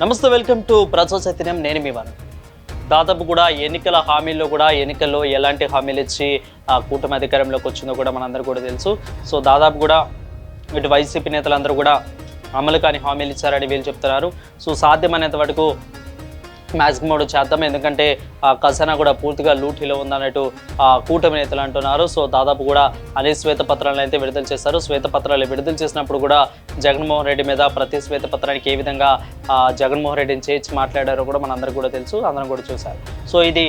నమస్తే welcome to ప్రజా చైతన్యం. నేను మీ వారు దాదాపు కూడా ఎన్నికల హామీల్లో కూడా ఎన్నికల్లో ఎలాంటి హామీలు ఇచ్చి ఆ కూటమి అధికారంలోకి వచ్చిందో కూడా మనందరూ కూడా తెలుసు. సో దాదాపు కూడా ఇటు వైసీపీ నేతలందరూ కూడా అమలు కాని హామీలు ఇచ్చారని వీళ్ళు చెప్తున్నారు. సో సాధ్యమైనంత వరకు మ్యాక్సిమం చేద్దాం. ఎందుకంటే ఆ ఖజానా కూడా పూర్తిగా లూటీలో ఉందన్నట్టు కూటమి నేతలు అంటున్నారు. సో దాదాపు కూడా అనే శ్వేతపత్రాలను అయితే విడుదల చేశారు. శ్వేతపత్రాలు విడుదల చేసినప్పుడు కూడా జగన్మోహన్ రెడ్డి మీద ప్రతి శ్వేతపత్రానికి ఏ విధంగా జగన్మోహన్ రెడ్డిని చేర్చి మాట్లాడారో కూడా మనందరికీ కూడా తెలుసు. అందరం కూడా చూశారు. సో ఇది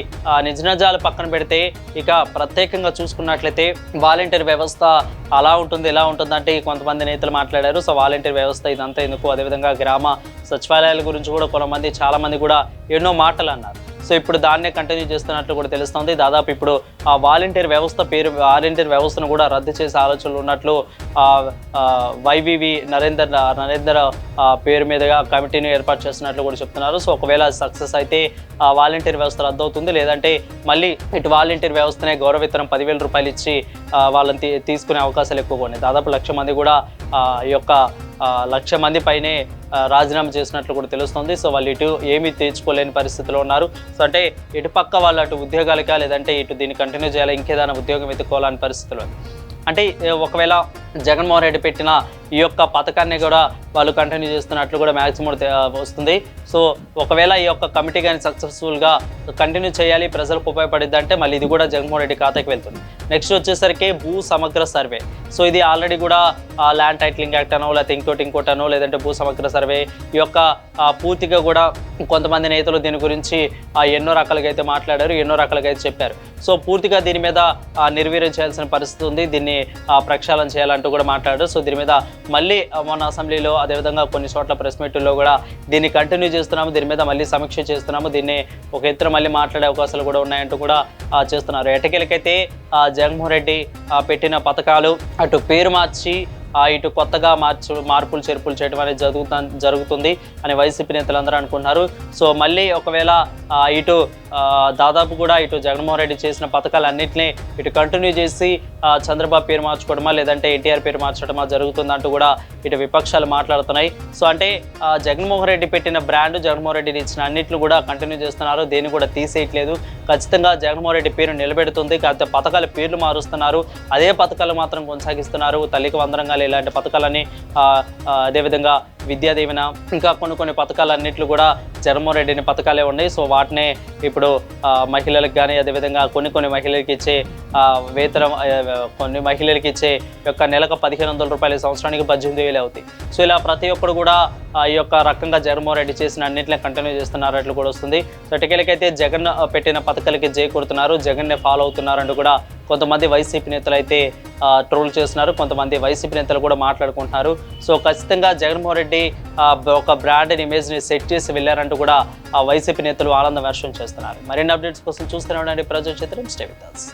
నిజ నిజాలు పక్కన పెడితే ఇక ప్రత్యేకంగా చూసుకున్నట్లయితే వాలంటీర్ వ్యవస్థ అలా ఉంటుంది ఎలా ఉంటుంది అంటే కొంతమంది నేతలు మాట్లాడారు. సో వాలంటీర్ వ్యవస్థ ఇదంతా ఎందుకు? అదేవిధంగా గ్రామ సచివాలయాల గురించి కూడా కొంతమంది చాలామంది కూడా ఎన్నో మాటలు అన్నారు. సో ఇప్పుడు దాన్నే కంటిన్యూ చేస్తున్నట్లు కూడా తెలుస్తుంది. దాదాపు ఇప్పుడు ఆ వాలంటీర్ వ్యవస్థ పేరు వాలంటీర్ వ్యవస్థను కూడా రద్దు చేసే ఆలోచనలు ఉన్నట్లు వైవివి నరేందర్ నరేందర్ పేరు మీదుగా కమిటీని ఏర్పాటు చేస్తున్నట్లు కూడా చెప్తున్నారు. సో ఒకవేళ సక్సెస్ అయితే ఆ వాలంటీర్ వ్యవస్థ రద్దు అవుతుంది లేదంటే మళ్ళీ ఇటు వాలంటీర్ వ్యవస్థనే గౌరవితనం పదివేల రూపాయలు ఇచ్చి వాళ్ళని తీసుకునే అవకాశాలు ఎక్కువగా ఉన్నాయి. దాదాపు లక్ష మంది కూడా ఈ యొక్క లక్ష మంది పైనే రాజీనామా చేసినట్లు కూడా తెలుస్తుంది. సో వాళ్ళు ఇటు ఏమీ తీర్చుకోలేని పరిస్థితిలో ఉన్నారు. సో అంటే ఇటు పక్క వాళ్ళు అటు ఉద్యోగాలకా లేదంటే ఇటు దీన్ని కంటిన్యూ చేయాలి ఇంకేదైనా ఉద్యోగం ఎత్తుకోవాలని పరిస్థితిలో అంటే ఒకవేళ జగన్మోహన్ రెడ్డి పెట్టిన ఈ యొక్క పథకాన్ని కూడా వాళ్ళు కంటిన్యూ చేస్తున్నట్లు కూడా మ్యాక్సిమం వస్తుంది. సో ఒకవేళ ఈ యొక్క కమిటీ కానీ సక్సెస్ఫుల్గా కంటిన్యూ చేయాలి ప్రజలకు ఉపయోగపడింది అంటే మళ్ళీ ఇది కూడా జగన్మోహన్ రెడ్డి ఖాతాకి వెళ్తుంది. నెక్స్ట్ వచ్చేసరికి భూ సమగ్ర సర్వే సో ఇది ఆల్రెడీ కూడా ల్యాండ్ టైటిలింగ్ యాక్ట్ అనో లేకపోతే ఇంకోటి ఇంకోటి అనో లేదంటే భూ సమగ్ర సర్వే ఈ యొక్క పూర్తిగా కూడా కొంతమంది నేతలు దీని గురించి ఎన్నో రకాలుగా అయితే మాట్లాడారు ఎన్నో రకాలుగా అయితే చెప్పారు. సో పూర్తిగా దీని మీద నిర్వీర్యం చేయాల్సిన పరిస్థితి ఉంది. దీన్ని ప్రక్షాళన చేయాలంటూ కూడా మాట్లాడారు. సో దీని మీద మళ్ళీ మన అసెంబ్లీలో అదేవిధంగా కొన్ని చోట్ల ప్రెస్ మీట్లో కూడా దీన్ని కంటిన్యూ చేస్తున్నాము. దీని మీద మళ్ళీ సమీక్ష చేస్తున్నాము. దీన్ని ఒక ఇద్దరు మళ్ళీ మాట్లాడే అవకాశాలు కూడా ఉన్నాయంటూ కూడా చేస్తున్నారు. ఎటకెలకైతే ఆ, జగన్మోహన్ రెడ్డి పెట్టిన పథకాలు అటు పేరు మార్చి ఇటు కొత్తగా మార్చు మార్పులు చేర్పులు చేయడం అనేది జరుగుతా జరుగుతుంది అని వైసీపీ నేతలు అందరూ అనుకుంటున్నారు. సో మళ్ళీ ఒకవేళ ఇటు దాదాపు కూడా ఇటు జగన్మోహన్ రెడ్డి చేసిన పథకాలన్నింటినీ ఇటు కంటిన్యూ చేసి చంద్రబాబు పేరు మార్చుకోవడమా లేదంటే ఎన్టీఆర్ పేరు మార్చడమా జరుగుతుందంటూ కూడా ఇటు విపక్షాలు మాట్లాడుతున్నాయి. సో అంటే జగన్మోహన్ రెడ్డి పెట్టిన బ్రాండ్ జగన్మోహన్ రెడ్డిని ఇచ్చిన అన్నింటిని కూడా కంటిన్యూ చేస్తున్నారు. దేన్ని కూడా తీసేయట్లేదు. ఖచ్చితంగా జగన్మోహన్ రెడ్డి పేరు నిలబెడుతుంది. కాకపోతే పథకాల పేర్లు మారుస్తున్నారు. అదే పథకాలు మాత్రం కొనసాగిస్తున్నారు. తల్లికి వందరంగా ఇలాంటి పథకాలని అదేవిధంగా విద్యా దీవెన ఇంకా కొన్ని కొన్ని పథకాలన్నింటిలో కూడా జగన్మోహన్ రెడ్డిని పథకాలే ఉన్నాయి. సో వాటినే ఇప్పుడు మహిళలకు కానీ అదేవిధంగా కొన్ని కొన్ని మహిళలకు ఇచ్చే వేతనం కొన్ని మహిళలకు ఇచ్చే యొక్క నెలకు పదిహేను వందల రూపాయలు సంవత్సరానికి పద్దెనిమిది వేలు అవుతాయి. సో ఇలా ప్రతి ఒక్కరు కూడా ఈ యొక్క రకంగా జగన్మోహన్ రెడ్డి చేసిన అన్నింటినీ కంటిన్యూ చేస్తున్నారట్లు కూడా వస్తుంది. సో టికెట్లకైతే జగన్ పెట్టిన పథకాలకి చేకూరుతున్నారు జగన్ జగన్నే ఫాలో అవుతున్నారంటూ కూడా కొంతమంది వైసీపీ నేతలు అయితే ట్రోల్ చేస్తున్నారు. కొంతమంది వైసీపీ నేతలు కూడా మాట్లాడుకుంటున్నారు. సో ఖచ్చితంగా జగన్మోహన్ రెడ్డి ఆ, ఒక బ్రాండ్ ఇమేజ్ని సెట్ చేసి వెళ్ళారంటూ కూడా వైసీపీ నేతలు ఆనందం వర్షం చేస్తున్నారు మరిన్ని అప్డేట్స్ కోసం చూస్తూనే ఉండండి ప్రజా చిత్రం స్టే విత్.